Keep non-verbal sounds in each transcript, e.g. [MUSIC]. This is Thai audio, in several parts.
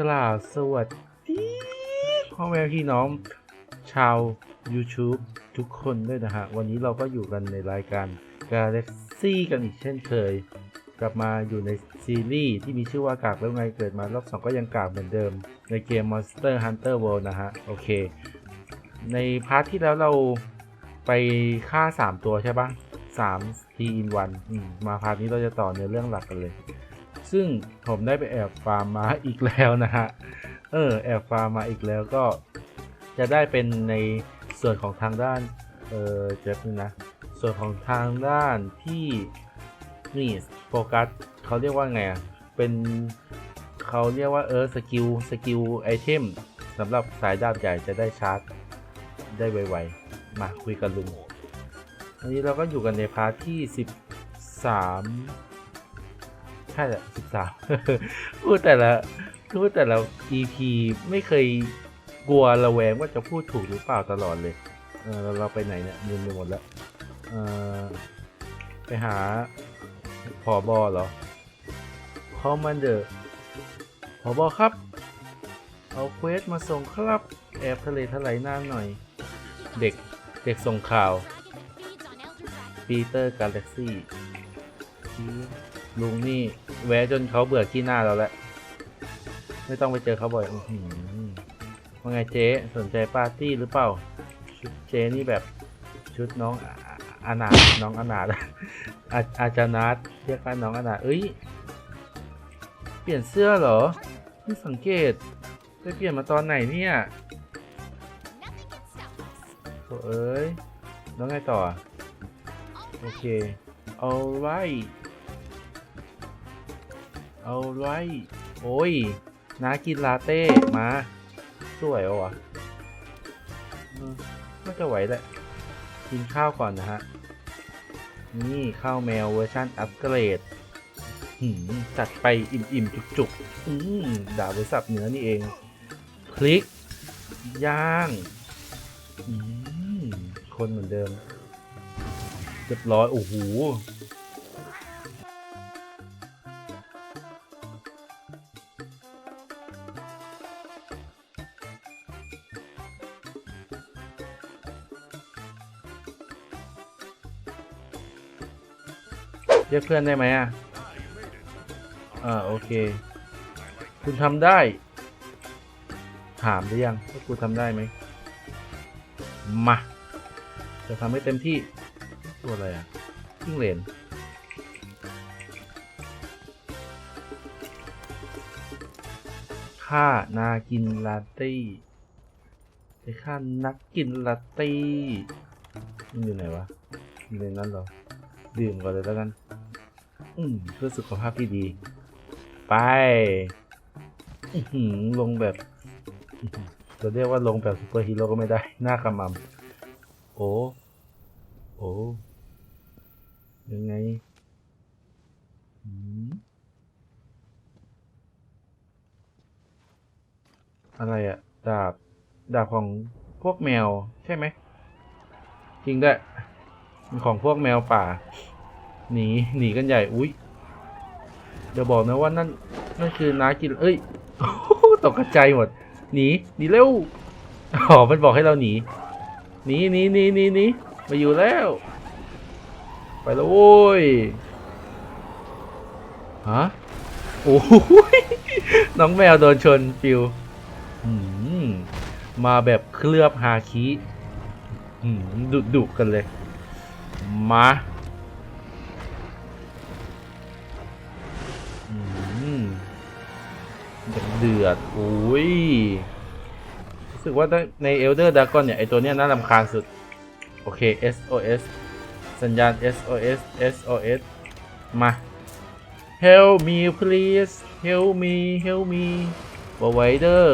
กล่าวสวัสดีพ่อแม่พี่น้องชาว YouTube ทุกคนด้วยนะฮะ วันนี้เราก็อยู่กันในรายการ Galaxy กันอีกเช่นเคย กลับมาอยู่ในซีรีส์ที่มีชื่อว่ากากแล้วไงเกิดมารอบสองก็ยังกากเหมือนเดิม ในเกม Monster Hunter World นะฮะ โอเค ในพาร์ทที่แล้วเราไปฆ่า 3 ตัวใช่ปะ3 T in 1อืมมาพาร์ทนี้เราจะต่อในเรื่องหลักกันเลย ซึ่งผมได้ไปแอบฟาร์มมาอีกแล้วนะฮะ เออแอบฟาร์มมาอีกแล้วก็จะได้เป็นในส่วนของทางด้าน เออเจ็บนึงนะ ส่วนของทางด้านที่นี่โฟกัสเขาเรียกว่าไงอะ เป็นเขาเรียกว่าเออสกิลสกิลไอเทมสำหรับสายดาบใหญ่จะได้ชาร์จได้ไวๆ มาคุยกันลุงวันนี้เราก็อยู่กันในพาร์ทที่ 13 ช่แหละ13พูดแต่ละพูดแต่ละ EP ไม่เคยกลัวระแวงว่าจะพูดถูกหรือเปล่าตลอดเลย เออเราเราไปไหนเนี่ยลืมไปหมดแล้ว เออไปหาผอบอเหรอคอมมานเดอร์ผอบอครับ เอาเควสมาส่งครับ แอบทะเลทลายน้ำหน่อย เด็กเด็กส่งข่าวปีเตอร์กาแล็กซี่ ลุงนี่แวะจนเขาเบื่อขี้หน้าเราแล้ว ไม่ต้องไปเจอเขาบ่อยว่าไงเจ๊สนใจปาร์ตี้หรือเปล่า ชุดเจ๊นี่แบบชุดน้องอาอานาถน้องอนาถอาอาจารย์นัดเรียกกันน้องอนาถเอ้ย เปลี่ยนเสื้อเหรอไม่สังเกตไปเปลี่ยนมาตอนไหนเนี่ยโถเอ้ยแล้วไงต่อ โอเคเอาไว้ เอาไว้ โอ้ยน้ากินลาเต้มา สวยเหรอวะก็จะไหวแหละ กินข้าวก่อนนะฮะ นี่ข้าวแมวเวอร์ชันอัปเกรดหืมจัดไปอิ่มๆ จุกๆอืมด่าบริษัทเนื้อนี่เอง คลิก ย่างอืมคนเหมือนเดิมเรียบร้อย โอ้โห เรียกเพื่อนได้ไหมอะอ่าโอเค คุณทำได้ ถามหรือยังว่ากูทำได้ไหมมาจะทำให้เต็มที่ตัวอะไรอะจิ้งเหลนข้านากินลาต้ไอ้ข้านักกินลาเต้มันอยู่ไหนวะอยู่ในนั้นเหรอ ดื่มก่อนเลยแล้วกัน อืมเพื่อสุขภาพที่ดี ไปลงแบบจะเรียกว่าลงแบบซูเปอร์ฮีโร่ก็ไม่ได้ หน้าขมำโอ้โอ้ยังไงอะไรอะดาบ ดาบของพวกแมวใช่ไหม จริงด้วย ของพวกแมวป่า หนีหนีกันใหญ่ อุ้ยเดี๋ยวบอกนะว่านั่นนั่นคือน้ากิน เอ้ยตกกระจายหมด หนีหนีเร็วอ๋อมันบอกให้เราหนีหนีหนีหนีหนีหนีมาอยู่แล้ว ไปแล้วโว้ยฮะโอ้ยน้องแมวโดนชนฟิวมมาแบบเคลือบฮาคิดุดุกันเลย มาเดือดโอ้ย รู้สึกว่าใน Elder Dragon เนี่ย ไอตัวเนี้ยน่ารำคาญสุด โอเค SOS สัญญาณ SOS SOS มา Help me please Help me Help me Provider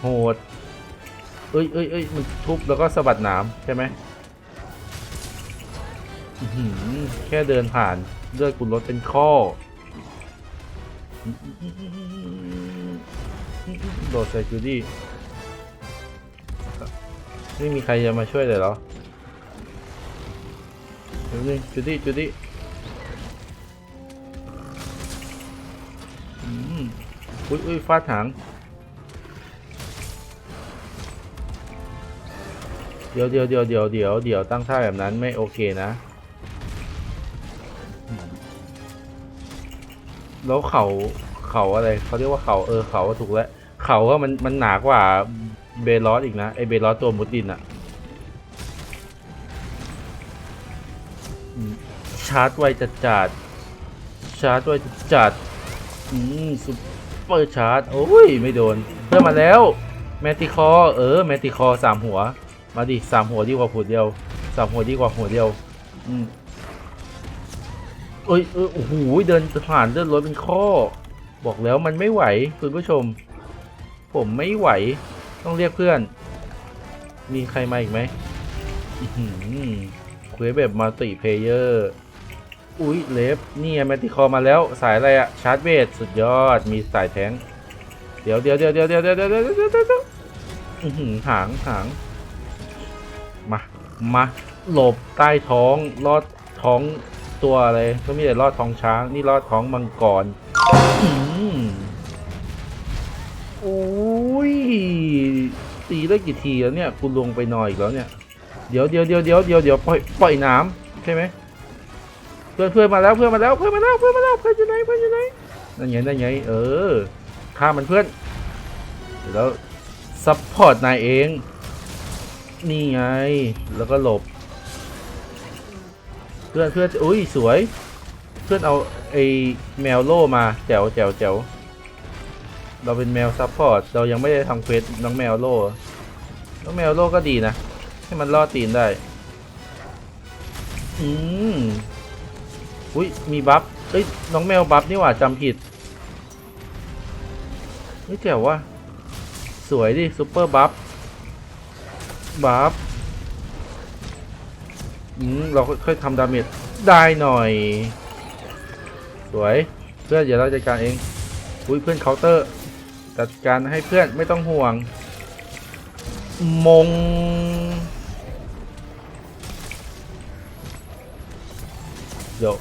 โหด เอ้ยเอ้ยเอ้ยมันทุบแล้วก็สะบัดหน้ำใช่ไหม แค่เดินผ่านเลือดกูลดเป็นข้อ โดดใส่จูดี้ไม่มีใครจะมาช่วยเลยเหรอเดี๋ยวนึงจูดี้จูดี้อืมอุ้ยอุ้ยฟาดหาง เดี๋ยวเดี๋ยวเดี๋ยวเดี๋ยวเดี๋ยวเดี๋ยวตั้งท่าแบบนั้นไม่โอเคนะ แล้วเขาเขาอะไรเขาเรียกว่าเขาเออเขาถูกแล้วเขาก็มันมันหนากว่าเบลอสอีกนะไอเบลอสตัวมุดดินอะชาร์จไวจัดจัดชาร์จไวจัดจัดอืมซุปเปอร์ชาร์จโอ้ยไม่โดนเพื่อนมาแล้วแมติคอเออแมติคอสามหัว มาดิสามหัวดีกว่าหัวเดียวสามหัวดีกว่าหัวเดียว อืม เอ้ยเออโอ้โหเดินผ่านเดินรถเป็นข้อ บอกแล้วมันไม่ไหวคุณผู้ชม ผมไม่ไหว ต้องเรียกเพื่อน มีใครมาอีกไหมอื้อหือเควสแบบมัลติเพเยอร์อุ้ยเลฟนี่ไงแมติคอมาแล้วสายอะไรอะชาร์จเบสสุดยอดมีสายแทงเดี๋ยวเดี๋ยวเดี๋ยวเดี๋ยวเดี๋ยวเดี๋ยวเดี๋ยวเดี๋ยวเดี๋ยวเดี๋ยวอื้อหือหางหางมามาหลบใต้ท้องลอดท้อง ตัวอะไรก็มีแต่ลอดท้องช้าง นี่ลอดท้องมังกรอืมโอ้ยตีได้กี่ทีแล้วเนี่ยกูลงไปหน่อยอีกแล้วเนี่ยเดี๋ยวเดี๋ยวเดี๋ยวเดี๋ยวเดี๋ยวเดี๋ยวปล่อยปล่อยน้ำใช่ไหมเพื่อนเพื่อนมาแล้วเพื่อนมาแล้วเพื่อนมาแล้วเพื่อนมาแล้วเพื่อนอยู่ไหนเพื่อนอยู่ไหนนั่นไงนั่นไงเออฆ่ามันเพื่อนแล้วซัพพอร์ตนายเอง นี่ไงแล้วก็หลบ พื่อนเพื่อนอุ้ยสวย เพื่อนเอาไอแมวโล่มาแจ๋วแจ๋วแจ๋วเราเป็นแมวซัพพอร์ตเรายังไม่ได้ทำเควสน้องแมวโล่น้องแมวโล่ก็ดีนะ ให้มันล่อตีนได้ อืมอุ้ยมีบัฟเอ้ยน้องแมวบัฟนี่หว่าจำผิดนี่แจ๋วว่ะสวยดิซูเปอร์บัฟบัฟ เราค่อยๆทำดาเมจได้หน่อย สวย เพื่อนเดี๋ยวเราจัดการเอง อุ้ยเพื่อนเคาน์เตอร์ จัดการให้เพื่อนไม่ต้องห่วง มง เดี๋ยว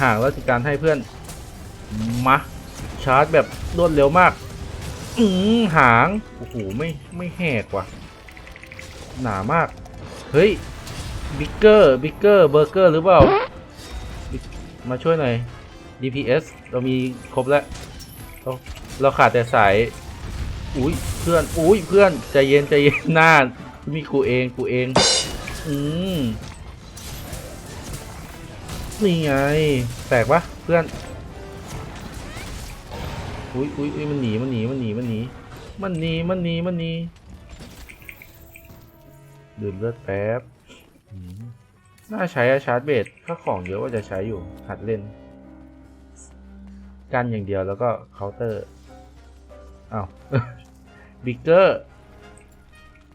ห่างแล้วจัดการให้เพื่อน มา ชาร์จแบบรวดเร็วมาก อืมหาง โอ้โห ไม่ ไม่แหกว่ะ หนามาก เฮ้ย บิ๊กเกอร์บิ๊กเกอร์เบอร์เกอร์หรือเปล่า มาช่วยหน่อย DPS เรามีครบแล้ว เราเราขาดแต่สาย อุ้ยเพื่อน อุ้ยเพื่อน ใจเย็นใจเย็นหน้า มีกูเองกูเอง อืมนี่ไง แตกปะเพื่อน อุ้ยอุ้ยอุ้ยมันหนีมันหนีมันหนีมันหนีมันหนีมันหนีมันหนีดื่มเลือดแป๊บ น่าใช้อะชาร์จเบสถ้าของเยอะว่าจะใช้อยู่ หัดเล่น กันอย่างเดียวแล้วก็เคาน์เตอร์อ้าวบิ๊กเกอร์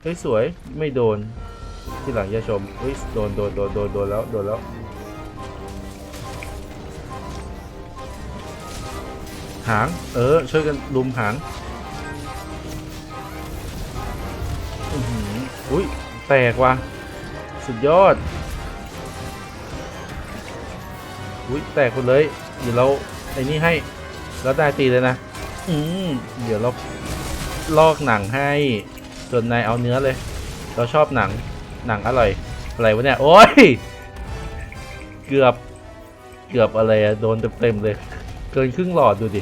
เฮ้ยสวยไม่โดน ที่หลังอย่าชมเฮ้ยโดนโดนโดนโดนโดนแล้วโดนแล้วหาง เออ ช่วยกันลุมหางอุ้ยแตกว่ะ สุดยอดอุ้ยแตกหมดเลยเดี๋ยวเราไอ้นี่ให้แล้วได้ตีเลยนะ อืมเดี๋ยวเราลอกหนังให้ส่วนนายเอาเนื้อเลย เราชอบหนังหนังอร่อยอะไรวะเนี่ย โอ้ย เกือบเกือบอะไรอะโดนเต็มๆเลย เกินครึ่งหลอดดูดิ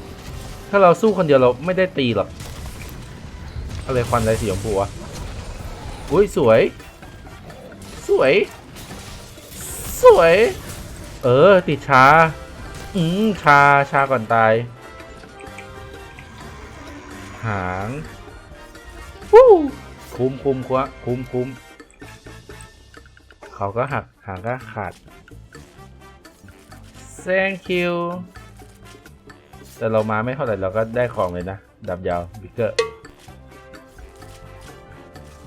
ถ้าเราสู้คนเดียวเราไม่ได้ตีหรอกอะไรควันอะไรสีชมพูวะอุ้ยสวย สวย สวย เออ ติดชา อืมชา ชาก่อนตาย หางวู้คุ้มคุ้มควะคุ้มคุ้มเขาก็หัก หางก็ขาด thank you แต่เรามาไม่เท่าไหร่เราก็ได้ของเลยนะ ดับยาวบิ๊กเกอร์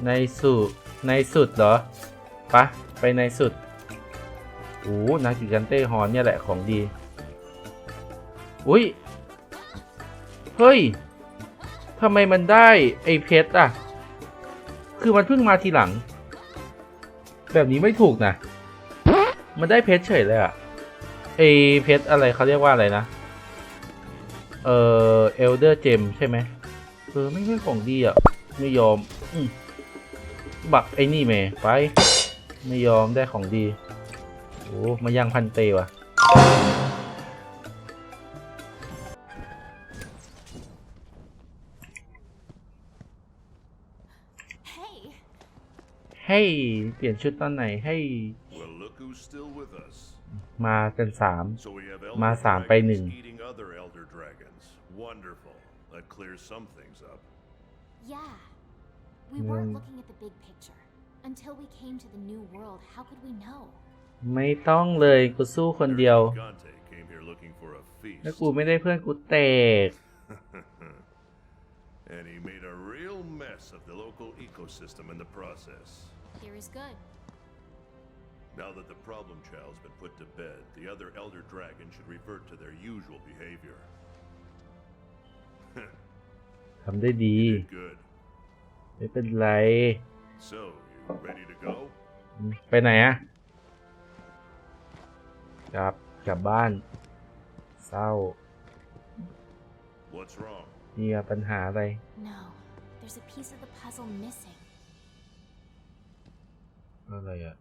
ในสุดในสุดเหรอ ปะไปในสุดโอ้นากิกันเต้ฮอนเนี่ยแหละของดี อุ้ย เฮ้ยทำไมมันได้ไอเพชรอะคือมันเพิ่งมาทีหลัง แบบนี้ไม่ถูกนะ มันได้เพชรเฉยเลยอะไอเพชรอะไรเขาเรียกว่าอะไรนะ เอ่อเอลเดอร์เจมใช่ไหมเออไม่ใช่ของดีอะไม่ยอมอมบักไอ้นี่แม่ไป ไม่ยอมได้ของดี โอ้มายังพันเตว่ะ Hey, ให้เปลี่ยนชุดตอนไหนให้ Well, look who's still with us. มากันสาม So we have มา elder สามไปหนึ่ง dragons eating other elder dragons. Wonderful. That clears some things up. yeah. We weren't Mm. looking at the big picture. Until we came to the new world, how could we know? ไม่ต้องเลยกูสู้คนเดียว [LAUGHS] Gigante came here looking for a feast. แล้วกูไม่ได้เพื่อนกูแตก and he made a real mess of the local ecosystem in the process. Here is good. Now that the problem child's been put to bed, the other elder dragons should revert to their usual behavior. [LAUGHS] ทำได้ดี Did good. ไม่เป็นไร So, you ready to go? ไปไหนอะกลับกลับบ้าน เศร้า What's wrong? มีปัญหาอะไร No, there's a piece of the puzzle missing. อะไรอะ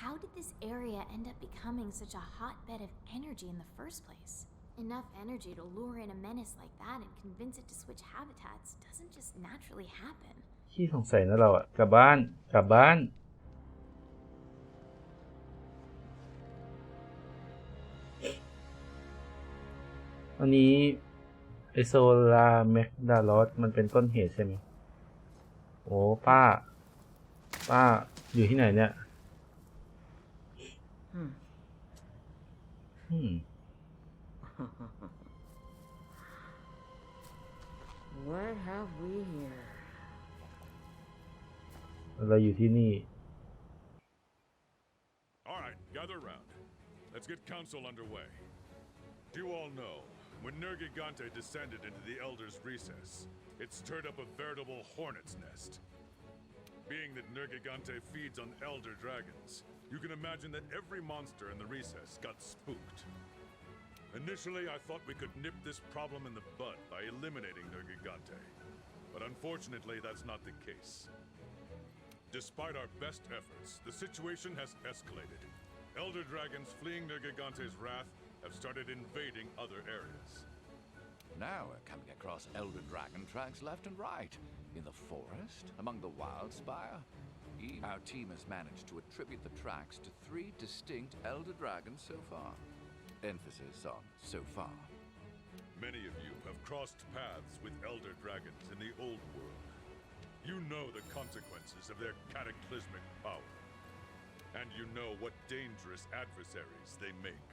How did this area end up becoming such a hotbed of energy in the first place? Enough energy to lure in a menace like that and convince it to switch habitats doesn't just naturally happen. ขี้สงสัยนะเราอะกลับบ้านกลับบ้าน อันนี้ไอโซลาแมกดาลอสมันเป็นต้นเหตุใช่ไหมโอ้ป้า ป้าอยู่ที่ไหนเนี่ยอืม What have we here? เราอยู่ที่นี่ All right, gather round. Let's get council underway. Do you all know, when Nergigante descended into the Elder's recess, it stirred up a veritable hornet's nest. Being that Nergigante feeds on elder dragons, you can imagine that every monster in the recess got spooked. Initially, I thought we could nip this problem in the bud by eliminating Nergigante. But unfortunately, that's not the case. Despite our best efforts, the situation has escalated. Elder dragons fleeing Nergigante's wrath have started invading other areas. Now we're coming across elder dragon tracks left and right. In the forest, among the wildspire. E- Our team has managed to attribute the tracks to three distinct elder dragons so far. Emphasis on so far. Many of you have crossed paths with elder dragons in the old world. You know the consequences of their cataclysmic power. And you know what dangerous adversaries they make.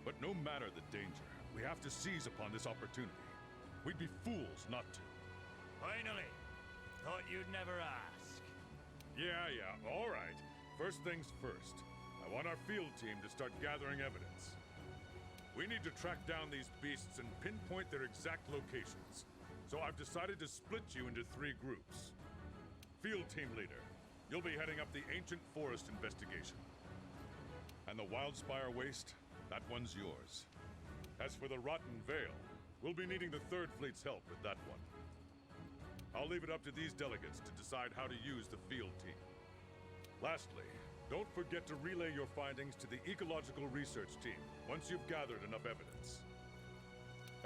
But no matter the danger, we have to seize upon this opportunity. We'd be fools not to. Finally! Thought you'd never ask. Yeah, yeah, all right. First things first. I want our field team to start gathering evidence. We need to track down these beasts and pinpoint their exact locations. So I've decided to split you into three groups. Field team leader, you'll be heading up the ancient forest investigation. And the Wildspire Waste, that one's yours. As for the Rotten Vale, we'll be needing the Third Fleet's help with that one. I'll leave it up to these delegates to decide how to use the field team. Lastly, don't forget to relay your findings to the Ecological Research Team once you've gathered enough evidence.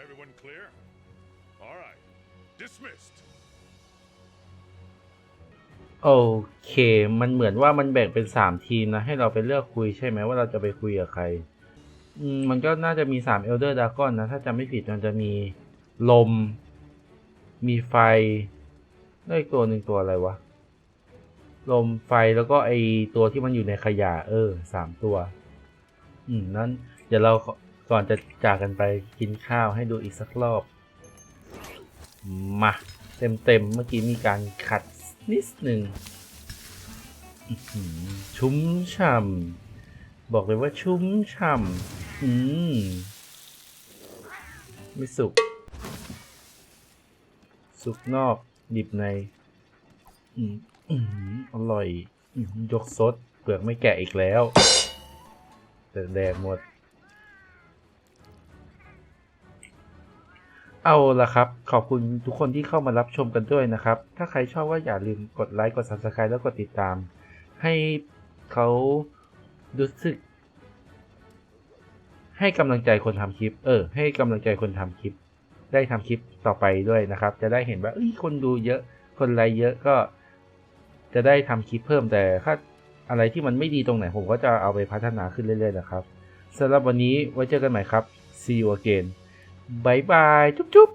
Everyone clear? All right. Dismissed. โอเค มันเหมือนว่ามันแบ่งเป็นสามทีมนะ ให้เราไปเลือกคุยใช่ไหมว่าเราจะไปคุยกับใคร อืม มันก็น่าจะมีสามเอลเดอร์ดากอนนะ ถ้าจำไม่ผิดมันจะมีลม มีไฟแล้วอีกตัวหนึ่งตัวอะไรวะ ลมไฟแล้วก็ไอตัวที่มันอยู่ในขยะ เออสามตัว อืม นั้น เดี๋ยวเราก่อนจะจากกันไปกินข้าวให้ดูอีกสักรอบ มาเต็มเต็มๆเมื่อกี้มีการขัดนิดหนึ่งชุ่มฉ่ำบอกเลยว่าชุ่มฉ่ำอืมไม่สุก สุกนอกดิบใน อืมอร่อย ยกซดเปลือกไม่แกะอีกแล้วแต่แดกหมด เอาละครับ ขอบคุณทุกคนที่เข้ามารับชมกันด้วยนะครับ ถ้าใครชอบก็อย่าลืมกดไลค์กด Subscribe แล้วกดติดตาม ให้เขารู้สึก ให้กำลังใจคนทำคลิป เออ ให้กำลังใจคนทำคลิป ได้ทำคลิปต่อไปด้วยนะครับ จะได้เห็นว่าเอ้ยคนดูเยอะ คนไลค์เยอะก็ จะได้ทำคลิปเพิ่มแต่ถ้าอะไรที่มันไม่ดีตรงไหนผมก็จะเอาไปพัฒนาขึ้นเรื่อยๆนะครับสำหรับวันนี้ไว้เจอกันใหม่ครับ see you again บายบ